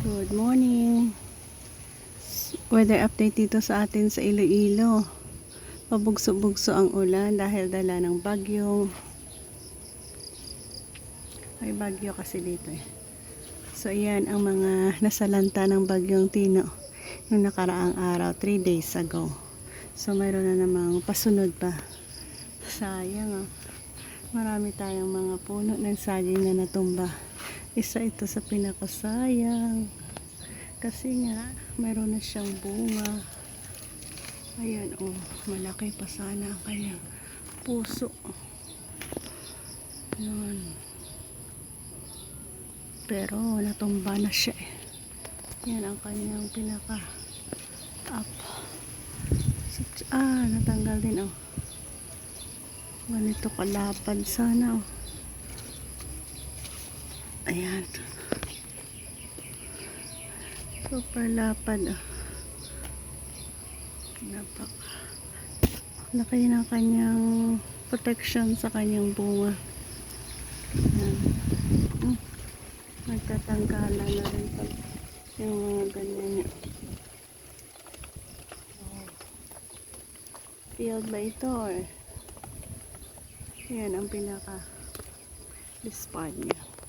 Good morning. Weather update dito sa atin sa Iloilo. Pabugso-bugso ang ulan dahil dala ng bagyo. May bagyo kasi dito eh. So ayan ang mga nasalanta ng bagyong Tino yung nakaraang araw, 3 days ago. So mayroon na namang pasunod pa. Sayang ah. Marami tayong mga puno ng saging na natumba. Isa ito sa pinakasayang. Kasi nga, mayroon na siyang bunga. Ayan, oh, malaki pa sana ang kanyang puso. Yun. Pero, natumba na siya eh. Yan ang kanyang pinaka up. Ah, natanggal din oh. Ganito kalapad sana oh. Ayan. Super lapad oh. Napak. Laki ng kanyang protection sa kanyang bunga. Ayan. Hmm. Na rin pag yung mga ganyan niya. Field ba ito or yan ang pinaka dispad niya.